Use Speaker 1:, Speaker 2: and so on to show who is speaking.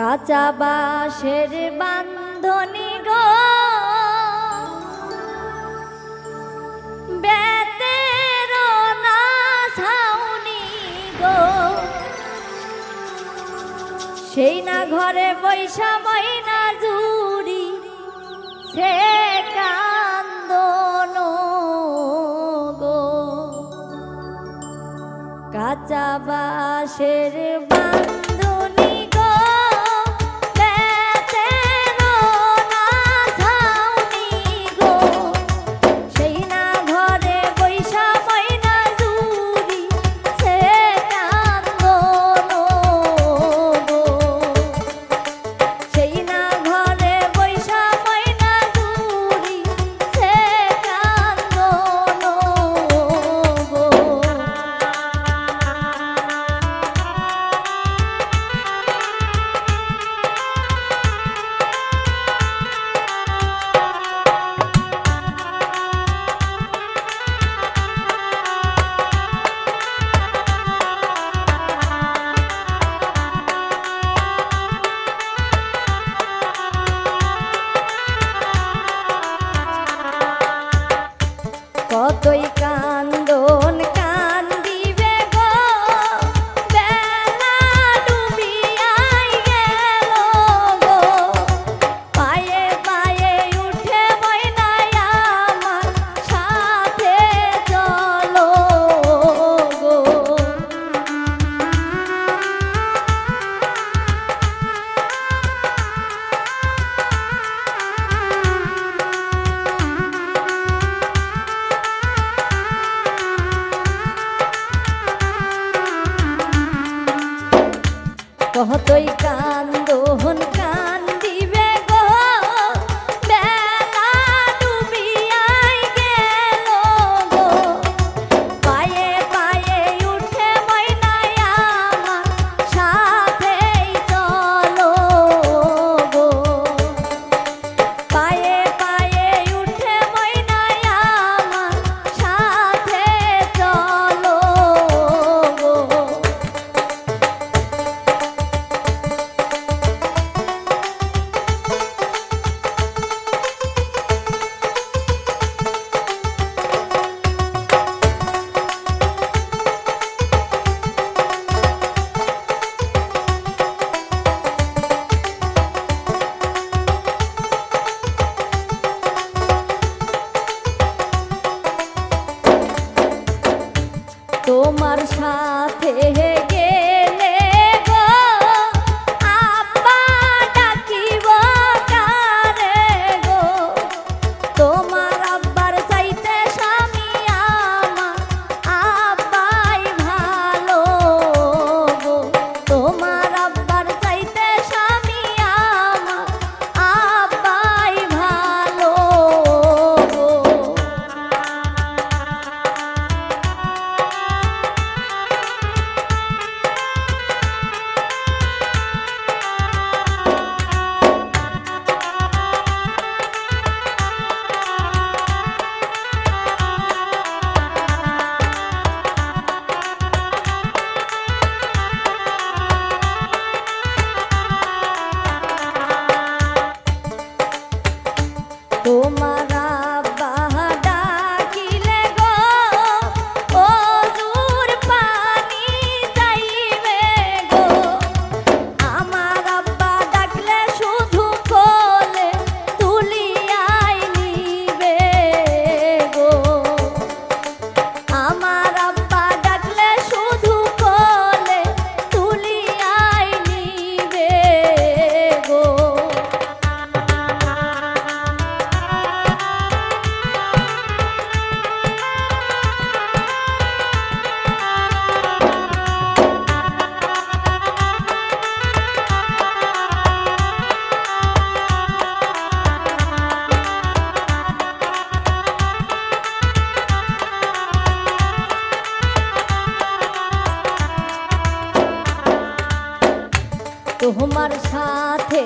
Speaker 1: কাঁচা বাঁশের বান্ধনি গো। বেতের না গো। সেই না ঘরে বৈশা ময়না জুড়ি, সে কান্দন গো। কাঁচা বাঁশের বান্ধ তোমার সাথে গে তোমার সাথে